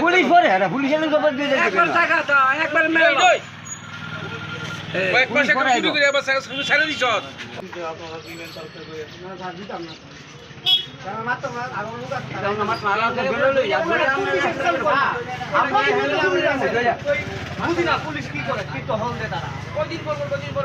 Police পরে হ্যাঁ পুলিশের খবর দিয়ে যাচ্ছে একবার টাকা দাও একবার মেরে দাও। পুলিশ পরে আইলো। পুলিশ কি করে? কি তো হল দে তারা। কদিন পর কদিন পর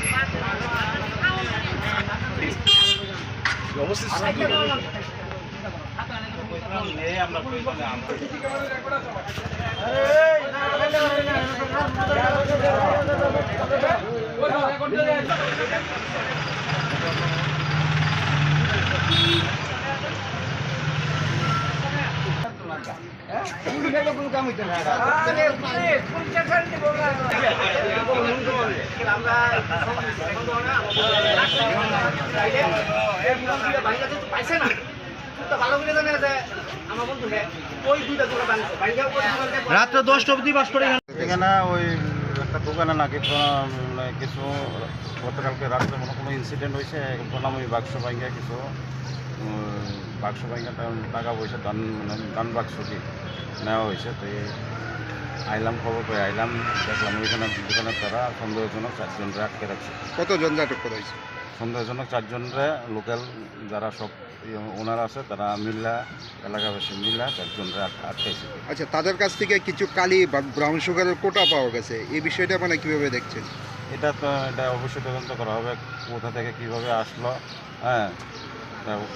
পুলিশের তো কোনো কাম হইতো না না। রাত্রে দশটা অবধি বাস করে এখানে। ওই একটা দোকানে নাকি মানে কিছু গতকালকে রাত্রে মনে কোনো ইনসিডেন্ট হয়েছে? বললাম ওই বাক্স ভাঙ্গা কিছু বাক্স ভাঙ্গা টাকা পয়সা দান মানে দান বাক্স কি নেওয়া হয়েছে। তো এই আইলাম খবর পেয়ে আইলাম দেখলাম ওইখানে দোকানের তারা সন্দেহজনক চারজনরে আটকে রাখছে। কতজন আটক করা হয়েছে? সন্দেহজনক চারজনরে লোকাল যারা সব ওনার আছে তারা মিল্লা এলাকাবাসী মিল্লা চারজনরে আট- আটকাইছে। আচ্ছা তাদের কাছ থেকে কিছু কালি বা ব্রাউন সুগারের কোটা পাওয়া গেছে এই বিষয়টা মানে কীভাবে দেখছেন? এটা তো এটা অবশ্যই তদন্ত করা হবে কোথা থেকে কীভাবে আসলো হ্যাঁ।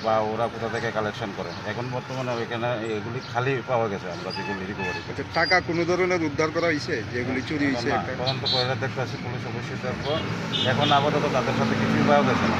বা ওরা কোথা থেকে কালেকশন করে? এখন বর্তমানে ওইখানে এগুলি খালি পাওয়া গেছে আমরা যেগুলি রিকভারি আচ্ছা টাকা কোনো ধরনের উদ্ধার করা হয়েছে? যেগুলি চুরি হয়েছে তদন্ত করে দেখতে আসি পুলিশ অবশ্যই দেখব। এখন আপাতত তাদের সাথে কিছুই পাওয়া গেছে না।